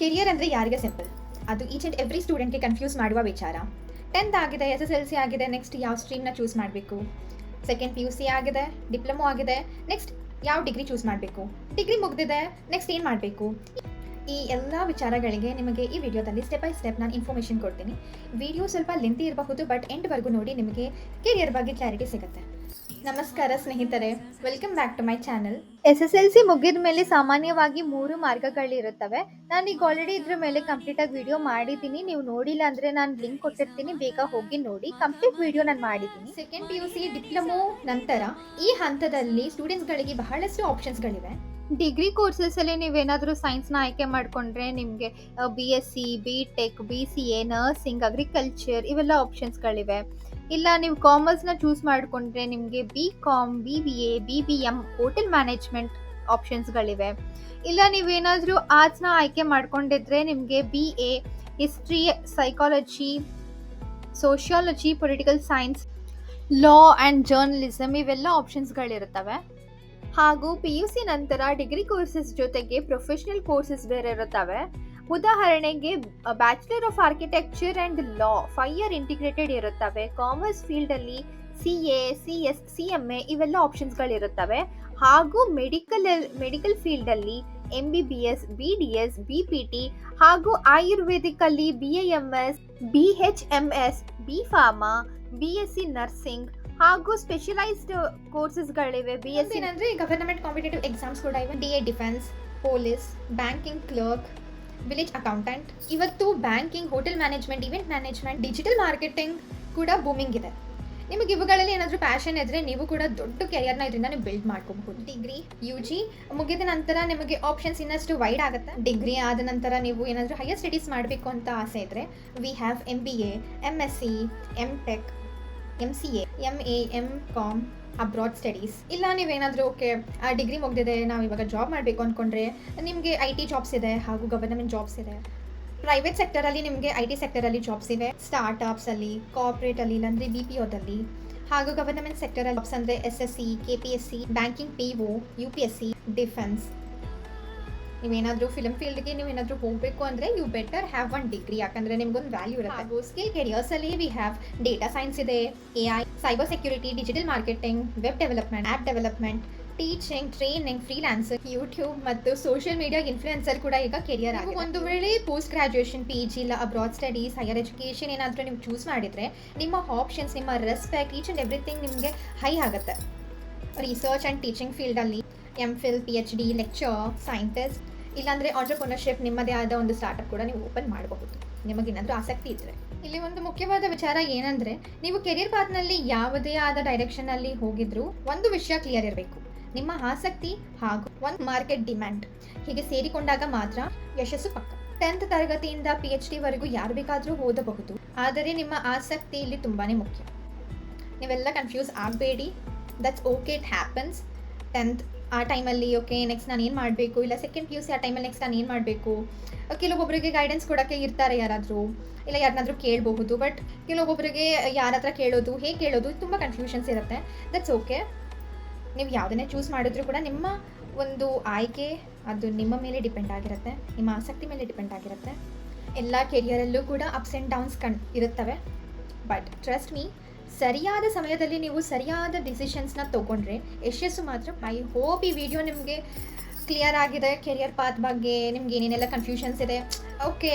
Career ಅಂದರೆ ಯಾರಿಗೆ simple ಅದು ಈಚ್ ಆ್ಯಂಡ್ ಎವ್ರಿ ಸ್ಟೂಡೆಂಟ್ಗೆ ಕನ್ಫ್ಯೂಸ್ ಮಾಡುವ ವಿಚಾರ. ಟೆಂತ್ ಆಗಿದೆ ಎಸ್ ಎಸ್ ಎಲ್ ಸಿ ಆಗಿದೆ ನೆಕ್ಸ್ಟ್ ಯಾವ ಸ್ಟ್ರೀಮ್ನ ಚೂಸ್ ಮಾಡಬೇಕು? ಸೆಕೆಂಡ್ ಪಿ ಯು ಸಿ ಆಗಿದೆ ಡಿಪ್ಲೊಮೊ ಆಗಿದೆ ನೆಕ್ಸ್ಟ್ ಯಾವ ಡಿಗ್ರಿ ಚೂಸ್ ಮಾಡಬೇಕು? ಡಿಗ್ರಿ ಮುಗಿದಿದೆ ನೆಕ್ಸ್ಟ್ ಏನು ಮಾಡಬೇಕು? ಈ ಎಲ್ಲ ವಿಚಾರಗಳಿಗೆ ನಿಮಗೆ ಈ ವಿಡಿಯೋದಲ್ಲಿ ಸ್ಟೆಪ್ ಬೈ ಸ್ಟೆಪ್ ನಾನು ಇನ್ಫಾರ್ಮೇಷನ್ ಕೊಡ್ತೀನಿ. ವಿಡಿಯೋ ಸ್ವಲ್ಪ ಲೆಂತಿ ಇರಬಹುದು ಬಟ್ ಎಂಡ್ವರೆಗೂ ನೋಡಿ ನಿಮಗೆ ಕೆರಿಯರ್ ಬಗ್ಗೆ ಕ್ಲಾರಿಟಿ ಸಿಗುತ್ತೆ. ನಮಸ್ಕಾರ ಸ್ನೇಹಿತರೆ welcome back to my channel S S L C ಮುಗಿದ ಮೇಲೆ ಸಾಮಾನ್ಯವಾಗಿ ಮೂರು ಮಾರ್ಗಗಳಿರುತ್ತವೆ. ನಾನು ಈಗ ಆಲ್ರೆಡಿ ಇದ್ರ ಮೇಲೆ ಕಂಪ್ಲೀಟ್ ಆಗಿ ವಿಡಿಯೋ ಮಾಡಿದ್ದೀನಿ. ನೀವು ನೋಡಿಲ್ಲ ಅಂದ್ರೆ ನಾನು ಲಿಂಕ್ ಕೊಟ್ಟಿರ್ತೀನಿ. ಬೇಗ ಹೋಗಿ ನೋಡಿ. ಕಂಪ್ಲೀಟ್ ವಿಡಿಯೋ ನಾನು ಮಾಡಿದ್ದೀನಿ. Second P U C diploma ನಂತರ ಈ ಹಂತದಲ್ಲಿ ಸ್ಟೂಡೆಂಟ್ಸ್ಗಳಿಗೆ ಬಹಳಷ್ಟು ಆಪ್ಷನ್ಸ್ಗಳಿವೆ ಡಿಗ್ರಿ ಕೋರ್ಸಸ್ ಅಲ್ಲಿ ನೀವೇನಾದರೂ ಸೈನ್ಸ್ನ ಆಯ್ಕೆ ಮಾಡ್ಕೊಂಡ್ರೆ ನಿಮಗೆ B S C B tech B C A nursing agriculture ಇವೆಲ್ಲ ಆಪ್ಷನ್ಸ್ಗಳಿವೆ ಇಲ್ಲ, ನೀವು ಕಾಮರ್ಸ್ನ ಚೂಸ್ ಮಾಡಿಕೊಂಡ್ರೆ ನಿಮಗೆ B com B B A B B M hotel management ಆಪ್ಷನ್ಸ್ಗಳಿವೆ ಇಲ್ಲ ನೀವೇನಾದರೂ ಆರ್ಟ್ಸ್ನ ಆಯ್ಕೆ ಮಾಡ್ಕೊಂಡಿದ್ರೆ ನಿಮಗೆ B A history psychology sociology political science law and journalism ಇವೆಲ್ಲ ಆಪ್ಷನ್ಸ್ಗಳಿರ್ತವೆ ಹಾಗೂ ಪಿ ಯು ಸಿ ನಂತರ ಡಿಗ್ರಿ ಕೋರ್ಸಸ್ ಜೊತೆಗೆ ಪ್ರೊಫೆಷ್ನಲ್ ಕೋರ್ಸಸ್ ಬೇರೆ ಇರುತ್ತವೆ. ಉದಾಹರಣೆಗೆ bachelor of architecture and law fire integrated ಇರುತ್ತವೆ. ಕಾಮರ್ಸ್ ಫೀಲ್ಡಲ್ಲಿ C A C S C M A ಇವೆಲ್ಲ ಆಪ್ಷನ್ಸ್ಗಳಿರುತ್ತವೆ ಹಾಗೂ ಮೆಡಿಕಲ್ ಮೆಡಿಕಲ್ ಫೀಲ್ಡಲ್ಲಿ M B B S B D S B P T ಹಾಗೂ ಆಯುರ್ವೇದಿಕಲ್ಲಿ B A M S B H M S B pharma B S C nursing ಹಾಗೂ specialised ಕೋರ್ಸಸ್ಗಳಿವೆ B S C ಏನಂದ್ರೆ government competitive exams ಕೂಡ ಇವೆ. D A defence police banking clerk village accountant ಇವತ್ತು banking hotel management event management digital marketing ಕೂಡ booming ಇದೆ. ನಿಮಗೆ ಇವುಗಳಲ್ಲಿ ಏನಾದರೂ ಪ್ಯಾಷನ್ ಇದ್ದರೆ ನೀವು ಕೂಡ ದೊಡ್ಡ ಕೆರಿಯರ್ನ ಇದರಿಂದ ನೀವು ಬಿಲ್ಡ್ ಮಾಡ್ಕೋಬಹುದು. ಡಿಗ್ರಿ ಯು ಜಿ ಮುಗಿದ ನಂತರ ನಿಮಗೆ ಆಪ್ಷನ್ಸ್ ಇನ್ನಷ್ಟು ವೈಡ್ ಆಗುತ್ತೆ. ಡಿಗ್ರಿ ಆದ ನಂತರ ನೀವು ಏನಾದರೂ ಹೈಯರ್ ಸ್ಟಡೀಸ್ ಮಾಡಬೇಕು ಅಂತ ಆಸೆ ಇದ್ದರೆ we have M B A M S C M tech M C A M A M com abroad studies ಇಲ್ಲ, ನೀವೇನಾದರೂ ಓಕೆ ಡಿಗ್ರಿ ಮುಗ್ದಿದೆ, ನಾವು ಇವಾಗ ಜಾಬ್ ಮಾಡಬೇಕು ಅಂದ್ಕೊಂಡ್ರೆ ನಿಮಗೆ ಐ ಟಿ ಜಾಬ್ಸ್ ಇದೆ ಹಾಗೂ ಗವರ್ನಮೆಂಟ್ ಜಾಬ್ಸ್ ಇದೆ. ಪ್ರೈವೇಟ್ ಸೆಕ್ಟರಲ್ಲಿ ನಿಮಗೆ ಐ ಟಿ ಸೆಕ್ಟರಲ್ಲಿ ಜಾಬ್ಸ್ ಇವೆ ಸ್ಟಾರ್ಟ್ಅಪ್ಸಲ್ಲಿ ಕಾರ್ಪೊರೇಟಲ್ಲಿ ಇಲ್ಲಾಂದರೆ ಬಿ ಪಿ ಒದಲ್ಲಿ ಹಾಗೂ ಗವರ್ನಮೆಂಟ್ ಸೆಕ್ಟರಲ್ಲಿ ಜಾಬ್ಸ್ ಅಂದರೆ S S C K P S C banking P O U P S C defence ನೀವೇನಾದರೂ ಫಿಲ್ಮ್ ಫೀಲ್ಡ್ಗೆ ನೀವು ಏನಾದರೂ ಹೋಗಬೇಕು ಅಂದರೆ you better have one degree ಯಾಕಂದರೆ ನಿಮ್ಗೊಂದು ವ್ಯಾಲ್ಯೂ ಇರುತ್ತೆ. ಸ್ಕಿಲ್ ಕೆರಿಯರ್ಸಲ್ಲಿ ವಿ ಹ್ಯಾವ್ ಡೇಟಾ ಸೈನ್ಸ್ ಇದೆ A I cyber security digital marketing web development app development teaching training freelancer YouTube ಮತ್ತು ಸೋಷಿಯಲ್ ಮೀಡಿಯಾ ಇನ್ಫ್ಲುಯೆನ್ಸರ್ ಕೂಡ ಈಗ ಕೆರಿಯರ್ ಆಗಿದೆ. ಒಂದು ವೇಳೆ ಪೋಸ್ಟ್ ಗ್ರಾಜುಯೇಷನ್ ಪಿ ಜಿ ಇಲ್ಲ ಅಬ್ರಾಡ್ ಸ್ಟಡೀಸ್ ಹೈಯರ್ ಎಜುಕೇಷನ್ ಏನಾದರೂ ನೀವು ಚೂಸ್ ಮಾಡಿದರೆ ನಿಮ್ಮ ಆಪ್ಷನ್ಸ್ ನಿಮ್ಮ ರೆಸ್ಪೆಕ್ಟ್ ಈಚ್ ಆ್ಯಂಡ್ ಎವ್ರಿಥಿಂಗ್ ನಿಮಗೆ ಹೈ ಆಗುತ್ತೆ. ರಿಸರ್ಚ್ ಆ್ಯಂಡ್ ಟೀಚಿಂಗ್ ಫೀಲ್ಡಲ್ಲಿ M phil P H D lecture scientist ಇಲ್ಲಾಂದರೆ ಆಂಟ್ರಪ್ರನರ್ಶಿಪ್ ನಿಮ್ಮದೇ ಆದ ಒಂದು ಸ್ಟಾರ್ಟಪ್ ಕೂಡ ನೀವು ಓಪನ್ ಮಾಡಬಹುದು. ನಿಮಗೇನಾದರೂ ಆಸಕ್ತಿ ಇದ್ದರೆ ಇಲ್ಲಿ ಒಂದು ಮುಖ್ಯವಾದ ವಿಚಾರ ಏನಂದರೆ, ನೀವು ಕೆರಿಯರ್ ಪಾತ್ನಲ್ಲಿ ಯಾವುದೇ ಆದ ಡೈರೆಕ್ಷನಲ್ಲಿ ಹೋಗಿದ್ರು ಒಂದು ವಿಷಯ ಕ್ಲಿಯರ್ ಇರಬೇಕು. ನಿಮ್ಮ ಆಸಕ್ತಿ ಹಾಗೂ ಒಂದು ಮಾರ್ಕೆಟ್ ಡಿಮ್ಯಾಂಡ್ ಹೀಗೆ ಸೇರಿಕೊಂಡಾಗ ಮಾತ್ರ ಯಶಸ್ಸು ಪಕ್ಕ. ಟೆಂತ್ ತರಗತಿಯಿಂದ ಪಿ ಎಚ್ ಡಿವರೆಗೂ ಯಾರು ಬೇಕಾದರೂ ಓದಬಹುದು, ಆದರೆ ನಿಮ್ಮ ಆಸಕ್ತಿ ಇಲ್ಲಿ ತುಂಬಾ ಮುಖ್ಯ. ನೀವೆಲ್ಲ ಕನ್ಫ್ಯೂಸ್ ಆಗಬೇಡಿ. That's okay it happens tenth ಆ ಟೈಮಲ್ಲಿ ಓಕೆ ನೆಕ್ಸ್ಟ್ ನಾನು ಏನು ಮಾಡಬೇಕು? ಇಲ್ಲ ಸೆಕೆಂಡ್ ಪಿ ಯು ಸಿ ಆ ಟೈಮಲ್ಲಿ ನೆಕ್ಸ್ಟ್ ನಾನು ಏನು ಮಾಡಬೇಕು? ಕೆಲವೊಬ್ಬರಿಗೆ ಗೈಡೆನ್ಸ್ ಕೊಡೋಕ್ಕೆ ಇರ್ತಾರೆ ಯಾರಾದರೂ. ಇಲ್ಲ ಯಾರನ್ನಾದರೂ ಕೇಳಬಹುದು ಬಟ್ ಕೆಲವೊಬ್ಬರಿಗೆ ಯಾರ ಹತ್ರ ಕೇಳೋದು, ಹೇಗೆ ಕೇಳೋದು, ತುಂಬ ಕನ್ಫ್ಯೂಷನ್ಸ್ ಇರುತ್ತೆ. ದಟ್ಸ್ ಓಕೆ ನೀವು ಯಾವುದನ್ನೇ ಚೂಸ್ ಮಾಡಿದ್ರು ಕೂಡ ನಿಮ್ಮ ಒಂದು ಆಯ್ಕೆ ಅದು ನಿಮ್ಮ ಮೇಲೆ ಡಿಪೆಂಡ್ ಆಗಿರುತ್ತೆ. ನಿಮ್ಮ ಆಸಕ್ತಿ ಮೇಲೆ ಡಿಪೆಂಡ್ ಆಗಿರುತ್ತೆ. ಎಲ್ಲ ಕೆರಿಯರಲ್ಲೂ ಕೂಡ ಅಪ್ಸ್ ಆ್ಯಂಡ್ ಡೌನ್ಸ್ ಕಣ್ ಇರುತ್ತವೆ. ಬಟ್ ಟ್ರಸ್ಟ್ ಮೀ ಸರಿಯಾದ ಸಮಯದಲ್ಲಿ ನೀವು ಸರಿಯಾದ ಡಿಸಿಷನ್ಸ್ನ ತೊಗೊಂಡ್ರೆ, ಯಶಸ್ಸು ಮಾತ್ರ. ಐ ಹೋಪ್ ಈ ವಿಡಿಯೋ ನಿಮಗೆ ಕ್ಲಿಯರ್ ಆಗಿದೆ ಕೆರಿಯರ್ ಪಾತ್ ಬಗ್ಗೆ, ನಿಮ್ಗೆ ಏನೇನೆಲ್ಲ ಕನ್ಫ್ಯೂಷನ್ಸ್ ಇದೆ. ಓಕೆ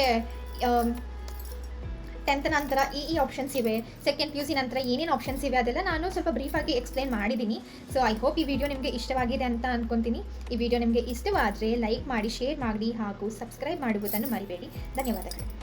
ಟೆಂತ್ ನಂತರ ಈ ಈ ಆಪ್ಷನ್ಸ್ ಇವೆ. ಸೆಕೆಂಡ್ ಪಿ ನಂತರ ಏನೇನು ಆಪ್ಷನ್ಸ್ ಇವೆ ಅದೆಲ್ಲ ನಾನು ಸ್ವಲ್ಪ ಬ್ರೀಫಾಗಿ ಎಕ್ಸ್ಪ್ಲೈನ್ ಮಾಡಿದ್ದೀನಿ ಸೊ ಐ ಹೋಪ್ ಈ ವಿಡಿಯೋ ನಿಮಗೆ ಇಷ್ಟವಾಗಿದೆ ಅಂತ ಅನ್ಕೊತೀನಿ. ಈ ವಿಡಿಯೋ ನಿಮಗೆ ಇಷ್ಟವಾದರೆ ಲೈಕ್ ಮಾಡಿ ಶೇರ್ ಮಾಡಿ ಹಾಗೂ ಸಬ್ಸ್ಕ್ರೈಬ್ ಮಾಡುವುದನ್ನು ಮರಿಬೇಡಿ. ಧನ್ಯವಾದಗಳು.